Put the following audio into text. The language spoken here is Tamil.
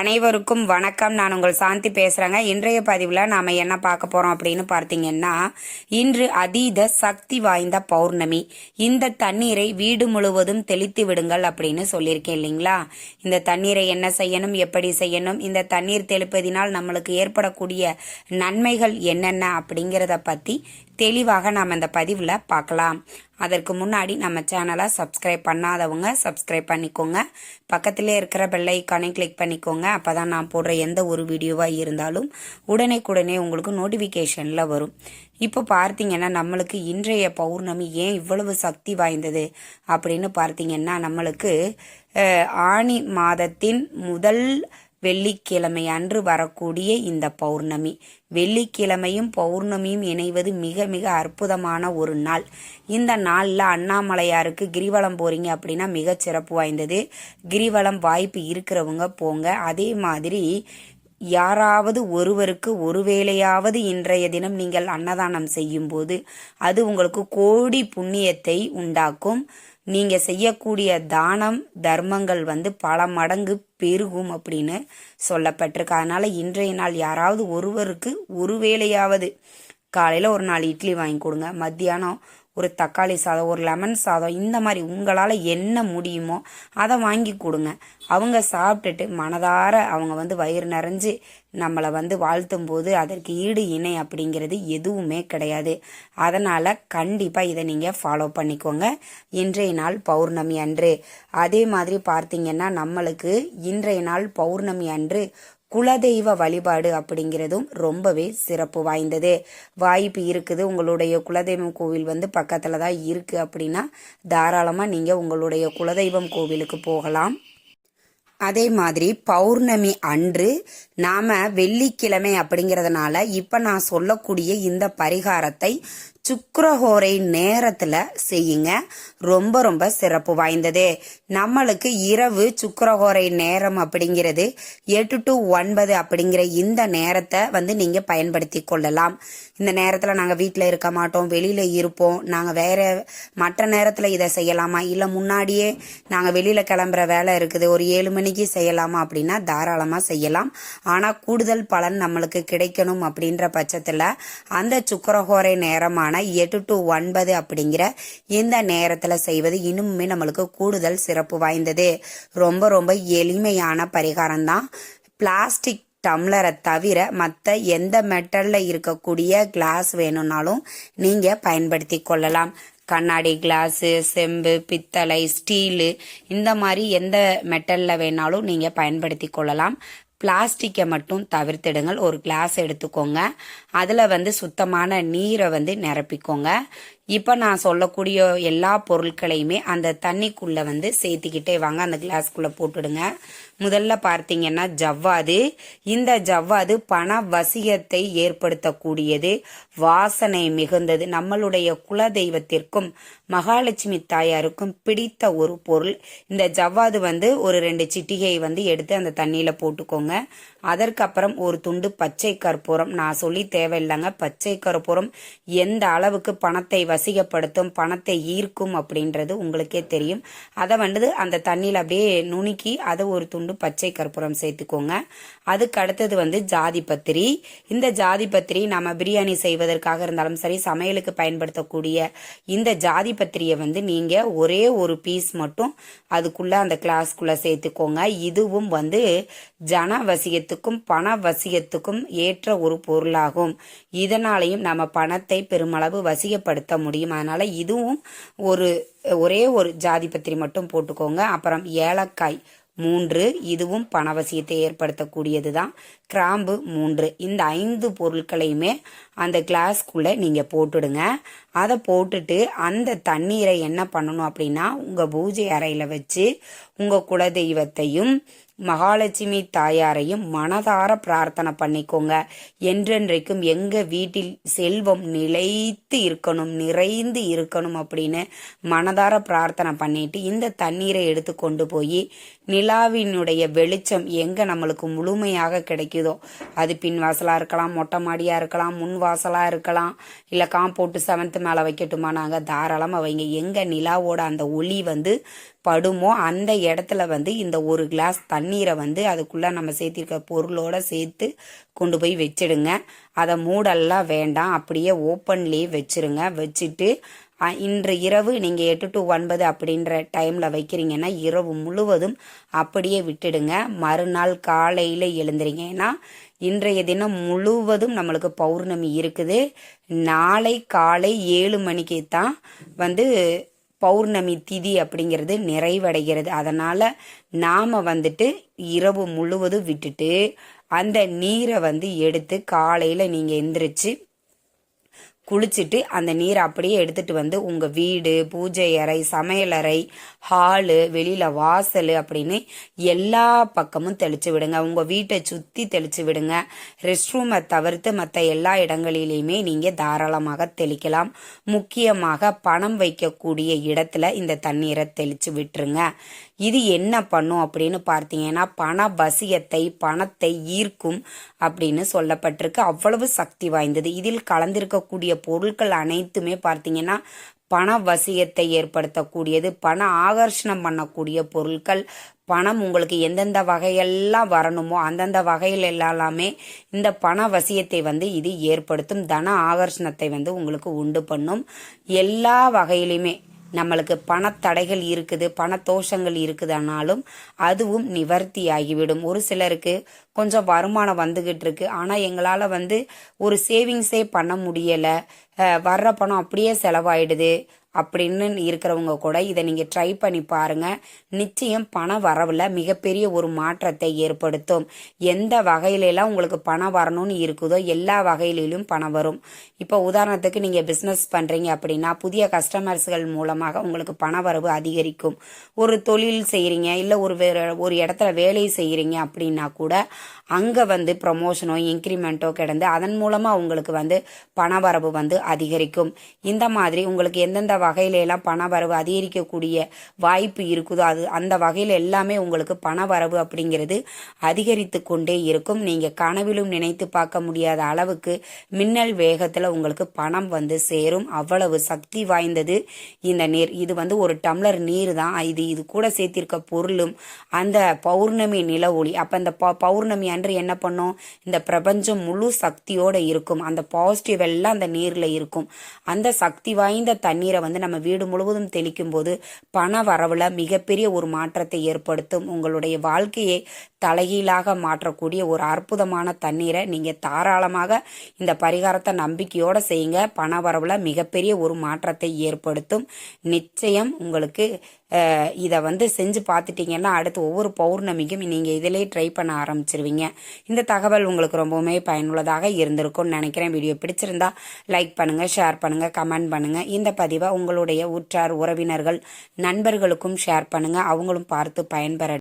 அனைவருக்கும் வணக்கம். நான் உங்கள் சாந்தி பேசுகிறேங்க இன்றைய பதிவில் நாம் என்ன பார்க்க போகிறோம் அப்படின்னு பார்த்தீங்கன்னா இன்று அதீத சக்தி வாய்ந்த பௌர்ணமி. இந்த தண்ணீரை வீடு முழுவதும் தெளித்து விடுங்கள் அப்படின்னு சொல்லியிருக்கேன் இல்லைங்களா? இந்த தண்ணீரை என்ன செய்யணும் எப்படி செய்யணும் இந்த தண்ணீர் தெளிப்பதினால் நம்மளுக்கு ஏற்படக்கூடிய நன்மைகள் என்னென்ன அப்படிங்கிறத பற்றி தெளிவாக நாம் இந்த பதிவில் பார்க்கலாம். அதற்கு முன்னாடி நம்ம சேனலை சப்ஸ்கிரைப் பண்ணாதவங்க சப்ஸ்கிரைப் பண்ணிக்கோங்க. பக்கத்திலே இருக்கிற பெல் கிளிக் பண்ணிக்கோங்க. அப்போ தான் நான் போடுற எந்த ஒரு வீடியோவாக இருந்தாலும் உடனே உங்களுக்கு நோட்டிஃபிகேஷனில் வரும். இப்போ பார்த்தீங்கன்னா நம்மளுக்கு இன்றைய பௌர்ணமி ஏன் இவ்வளவு சக்தி வாய்ந்தது? அப்படின்னு பார்த்தீங்கன்னா நம்மளுக்கு ஆணி ஆனி மாதத்தின் முதல் வெள்ளிக்கிழமை அன்று வரக்கூடிய இந்த பௌர்ணமி. வெள்ளிக்கிழமையும் பௌர்ணமியும் இணைவது மிக மிக அற்புதமான ஒரு நாள். இந்த நாளில் அண்ணாமலையாருக்கு கிரிவலம் போறீங்க அப்படின்னா மிக சிறப்பு வாய்ந்தது. கிரிவலம் வாய்ப்பு இருக்கிறவங்க போங்க. அதே மாதிரி யாராவது ஒருவருக்கு ஒருவேளையாவது இன்றைய தினம் நீங்கள் அன்னதானம் செய்யும்போது அது உங்களுக்கு கோடி புண்ணியத்தை உண்டாக்கும். நீங்க செய்யக்கூடிய தானம் தர்மங்கள் வந்து பல மடங்கு பெருகும் அப்படின்னு சொல்லப்பட்டிருக்கு. அதனால இன்றைய நாள் யாராவது ஒருவருக்கு ஒரு வேளையாவது காலையில் ஒரு நாள் இட்லி வாங்கி கொடுங்க. மத்தியானம் ஒரு தக்காளி சாதம் ஒரு லெமன் சாதம் இந்த மாதிரி உங்களால் என்ன முடியுமோ அதை வாங்கி கொடுங்க. அவங்க சாப்பிட்டுட்டு மனதார அவங்க வந்து வயிறு நிறைஞ்சு நம்மளை வந்து வாழ்த்தும் போது அதற்கு ஈடு இணை அப்படிங்கிறது எதுவுமே கிடையாது. அதனால் கண்டிப்பாக இதை நீங்கள் ஃபாலோ பண்ணிக்கோங்க. இன்றைய நாள் பௌர்ணமி அன்று. அதே மாதிரி பார்த்தீங்கன்னா நம்மளுக்கு இன்றைய நாள் பௌர்ணமி அன்று குலதெய்வ வழிபாடு அப்படிங்கிறதும் ரொம்பவே சிறப்பு வாய்ந்தது. வாய்ப்பு இருக்குது. உங்களுடைய குலதெய்வம் கோவில் வந்து பக்கத்தில் தான் இருக்குது அப்படின்னா தாராளமாக நீங்கள் உங்களுடைய குலதெய்வம் கோவிலுக்கு போகலாம். அதே மாதிரி பௌர்ணமி அன்று நாம வெள்ளிக்கிழமை அப்படிங்கிறதுனால இப்போ நான் சொல்லக்கூடிய இந்த பரிகாரத்தை சுக்கரஹோரை நேரத்துல செய்யுங்க. ரொம்ப ரொம்ப சிறப்பு வாய்ந்தது. நம்மளுக்கு இரவு சுக்கரஹோரை நேரம் அப்படிங்கிறது எட்டு டு ஒன்பது அப்படிங்கிற இந்த நேரத்தை வந்து நீங்க பயன்படுத்தி கொள்ளலாம். இந்த நேரத்துல நாங்க வீட்டில் இருக்க மாட்டோம் வெளியில இருப்போம். நாங்க வேற மற்ற நேரத்துல இதை செய்யலாமா? இல்ல முன்னாடியே நாங்க வெளியில கிளம்புற வேலை இருக்குது ஒரு ஏழு மணிக்கு செய்யலாமா அப்படின்னா தாராளமா செய்யலாம். ஆனா கூடுதல் பலன் நம்மளுக்கு கிடைக்கணும் அப்படின்ற பட்சத்துல அந்த சுக்கரஹோரை நேரமான எட்டு டு ஒன்பது அப்படிங்கிற இந்த நேரத்தில் செய்வது இன்னுமே நம்மளுக்கு கூடுதல் சிறப்பு வாய்ந்தது. ரொம்ப ரொம்ப எளிமையான பரிகாரம் தான் பிளாஸ்டிக் டம்ளரை தவிர மற்ற எந்த மெட்டலில் இருக்கக்கூடிய கிளாஸ் வேணும்னாலும் நீங்கள் பயன்படுத்தி கொள்ளலாம். கண்ணாடி கிளாஸு செம்பு பித்தளை ஸ்டீலு இந்த மாதிரி எந்த மெட்டலில் வேணாலும் நீங்கள் பயன்படுத்தி கொள்ளலாம். பிளாஸ்டிக்கை மட்டும் தவிர்த்திடுங்கள். ஒரு கிளாஸ் எடுத்துக்கோங்க. அதில் வந்து சுத்தமான நீரை வந்து நிரப்பிக்கோங்க. இப்போ நான் சொல்லக்கூடிய எல்லா பொருட்களையுமே அந்த தண்ணிக்குள்ளே வந்து சேர்த்திக்கிட்டே வாங்க. அந்த கிளாஸ்க்குள்ளே போட்டுடுங்க. முதல்ல பார்த்தீங்கன்னா ஜவ்வாது. இந்த ஜவ்வாது பண வசியத்தை ஏற்படுத்தக்கூடியது. வாசனை மிகுந்தது. நம்மளுடைய குலதெய்வத்திற்கும் மகாலட்சுமி தாயாருக்கும் பிடித்த ஒரு பொருள். இந்த ஜவ்வாது வந்து ஒரு ரெண்டு சிட்டிகையை வந்து எடுத்து அந்த தண்ணியில் போட்டுக்கோங்க. அதற்கப்புறம் ஒரு துண்டு பச்சை கற்பூரம். நான் சொல்லி தேவையில்லைங்க. பச்சை கற்பூரம் எந்த அளவுக்கு பணத்தை வசிகப்படுத்தும் பணத்தை ஈர்க்கும் அப்படின்றது உங்களுக்கே தெரியும். அதை வந்து அந்த தண்ணியில் அப்படியே நுணுக்கி அதை ஒரு துண்டு பச்சை கற்பூரம் சேர்த்துக்கோங்க. அதுக்கு அடுத்தது வந்து ஜாதி பத்திரி. இந்த ஜாதி பத்திரி நம்ம பிரியாணி செய்வதற்காக இருந்தாலும் சரி சமையலுக்கு பயன்படுத்தக்கூடிய இந்த ஜாதி பத்திரியை வந்து நீங்கள் ஒரே ஒரு பீஸ் மட்டும் அதுக்குள்ளே அந்த கிளாஸ்க்குள்ளே சேர்த்துக்கோங்க. இதுவும் வந்து ஜன வசியத்துக்கும் பண வசியத்துக்கும் ஏற்ற ஒரு பொருளாகும். இதனாலையும் நம்ம பணத்தை பெருமளவு வசியப்படுத்த முடியும். அதனால் இதுவும் ஒரு ஒரே ஒரு ஜாதி பத்திரி மட்டும் போட்டுக்கோங்க. அப்புறம் ஏலக்காய் மூன்று இதுவும் பணவசியத்தை ஏற்படுத்தக்கூடியது தான் கிராம்பு மூன்று இந்த ஐந்து பொருட்களையுமே அந்த கிளாஸ்க்குள்ளே நீங்கள் போட்டுடுங்க. அதை போட்டுட்டு அந்த தண்ணீரை என்ன பண்ணணும் அப்படின்னா உங்கள் பூஜை அறையில் வச்சு உங்கள் குலதெய்வத்தையும் மகாலட்சுமி தாயாரையும் மனதார பிரார்த்தனை பண்ணிக்கோங்க. என்றென்றைக்கும் எங்க வீட்டில் செல்வம் நிலைத்து இருக்கணும் நிறைந்து இருக்கணும் அப்படின்னு மனதார பிரார்த்தனை பண்ணிட்டு இந்த தண்ணீரை எடுத்து கொண்டு போய் நிலாவினுடைய வெளிச்சம் எங்க நம்மளுக்கு முழுமையாக கிடைக்குதோ அது பின் வாசலா இருக்கலாம் மொட்டை மாடியா இருக்கலாம் முன் வாசலாக இருக்கலாம். இல்லை காம்பவுண்டு செவன்த்து மேலே வைக்கட்டுமா? நாங்கள் தாராளமாக வைங்க. எங்கே நிலாவோட அந்த ஒளி வந்து படுமோ அந்த இடத்துல வந்து இந்த ஒரு கிளாஸ் தண்ணீரை வந்து அதுக்குள்ளே நம்ம சேர்த்திருக்க பொருளோட சேர்த்து கொண்டு போய் வச்சிடுங்க. அதை மூடெல்லாம் வேண்டாம். அப்படியே ஓப்பன்லேயே வச்சிருங்க. வச்சுட்டு இன்று இரவு நீங்கள் எட்டு டு ஒன்பது அப்படின்ற டைமில் வைக்கிறீங்கன்னா இரவு முழுவதும் அப்படியே விட்டுடுங்க. மறுநாள் காலையில் எழுந்துறீங்க ஏன்னா இன்றைய தினம் முழுவதும் நம்மளுக்கு பௌர்ணமி இருக்குது. நாளை காலை ஏழு மணிக்கு தான் வந்து பௌர்ணமி திதி அப்படிங்கிறது நிறைவடைகிறது. அதனால் நாம் வந்துட்டு இரவு முழுவதும் விட்டுட்டு அந்த நீரை வந்து எடுத்து காலையில் நீங்கள் எந்திரிச்சு குளிச்சுட்டு அந்த நீரை அப்படியே எடுத்துட்டு வந்து உங்க வீடு பூஜை அறை சமையலறை ஹாலு வெளியில வாசல் அப்படின்னு எல்லா பக்கமும் தெளிச்சு விடுங்க. உங்க வீட்டை சுத்தி தெளிச்சு விடுங்க. ரெஸ்ட் ரூமை தவிர்த்து மற்ற எல்லா இடங்களிலையுமே நீங்க தாராளமாக தெளிக்கலாம். முக்கியமாக பணம் வைக்கக்கூடிய இடத்துல இந்த தண்ணீரை தெளிச்சு விட்டுருங்க. இது என்ன பண்ணும் அப்படின்னு பார்த்தீங்கன்னா பண வசியத்தை பணத்தை ஈர்க்கும் அப்படின்னு சொல்லப்பட்டிருக்கு. அவ்வளவு சக்தி வாய்ந்தது. இதில் கலந்திருக்கக்கூடிய பொருட்கள் அனைத்துமே பார்த்தீங்கன்னா பண வசியத்தை ஏற்படுத்தக்கூடியது பண ஆகர்ஷணம் பண்ணக்கூடிய பொருட்கள் பணம் உங்களுக்கு எந்தெந்த வகையெல்லாம் வரணுமோ அந்தந்த வகையில் எல்லாமே இந்த பண வசியத்தை வந்து இது ஏற்படுத்தும் தன ஆகர்ஷணத்தை வந்து உங்களுக்கு உண்டு பண்ணும். எல்லா வகையிலுமே நம்மளுக்கு பணத்தடைகள் இருக்குது பணத்தோஷங்கள் இருக்குதுனாலும் அதுவும் நிவர்த்தி ஆகிவிடும் ஒரு சிலருக்கு கொஞ்சம் வருமானம் வந்துகிட்டு இருக்கு ஆனால் எங்களால் வந்து ஒரு சேவிங்ஸே பண்ண முடியலை. வர்ற பணம் அப்படியே செலவாயிடுது. அப்படின்னு இருக்கிறவங்க கூட இதை நீங்கள் ட்ரை பண்ணி பாருங்க. நிச்சயம் பண வரவில் மிகப்பெரிய ஒரு மாற்றத்தை ஏற்படுத்தும். எந்த வகையிலெல்லாம் உங்களுக்கு பணம் வரணும்னு இருக்குதோ எல்லா வகையிலும் பணம் வரும். இப்போ உதாரணத்துக்கு நீங்கள் பிஸ்னஸ் பண்ணுறீங்க அப்படின்னா புதிய கஸ்டமர்ஸ்கள் மூலமாக உங்களுக்கு பண வரவு அதிகரிக்கும். ஒரு தொழில் செய்கிறீங்க இல்லை ஒரு ஒரு இடத்துல வேலை செய்கிறீங்க அப்படின்னா கூட அங்கே வந்து ப்ரமோஷனோ இன்க்ரிமெண்ட்டோ கிடந்து அதன் மூலமாக உங்களுக்கு வந்து பண வரவு வந்து அதிகரிக்கும். இந்த மாதிரி உங்களுக்கு எந்தெந்த வகையிலெல்லாம் பண வரவு அதிகரிக்கக்கூடிய வாய்ப்பு இருக்குதோ அது அந்த வகையில் எல்லாமே உங்களுக்கு பண வரவு அப்படிங்கிறது அதிகரித்து கொண்டே இருக்கும். நீங்கள் கனவிலும் நினைத்து பார்க்க முடியாத அளவுக்கு மின்னல் வேகத்தில் உங்களுக்கு பணம் வந்து சேரும். அவ்வளவு சக்தி வாய்ந்தது இந்த நீர். இது வந்து ஒரு டம்ளர் நீர் தான் இது இது கூட சேர்த்திருக்க பொருளும் அந்த பௌர்ணமி நில ஒளி. அப்போ அந்த ப பௌர்ணமி அன்று என்ன பண்ணும்? இந்த பிரபஞ்சம் முழு சக்தியோடு இருக்கும். அந்த பாசிட்டிவ் எல்லாம் அந்த நீரில் இருக்கும். அந்த சக்தி வாய்ந்த தண்ணீரை வந்து நம்ம வீடு முழுவதும் தெளிக்கும் போது பண வரவுல மிகப்பெரிய ஒரு மாற்றத்தை ஏற்படுத்தும். உங்களுடைய வாழ்க்கையை தலைகீழாக மாற்றக்கூடிய ஒரு அற்புதமான தண்ணீரை நீங்க தாராளமாக இந்த பரிகாரத்தை நம்பிக்கையோட செய்யுங்க. பண வரவுல மிகப்பெரிய ஒரு மாற்றத்தை ஏற்படுத்தும். நிச்சயம் உங்களுக்கு இதை வந்து செஞ்சு பார்த்துட்டீங்கன்னா அடுத்து ஒவ்வொரு பௌர்ணமிக்கும் நீங்கள் இதிலே ட்ரை பண்ண ஆரம்பிச்சிருவீங்க. இந்த தகவல் உங்களுக்கு ரொம்பவுமே பயனுள்ளதாக இருந்திருக்கும்னு நினைக்கிறேன். வீடியோ பிடிச்சிருந்தா லைக் பண்ணுங்கள் ஷேர் பண்ணுங்கள் கமெண்ட் பண்ணுங்கள் இந்த பதிவை உங்களுடைய உற்றார் உறவினர்கள் நண்பர்களுக்கும் ஷேர் பண்ணுங்கள் அவங்களும் பார்த்து பயன்பெற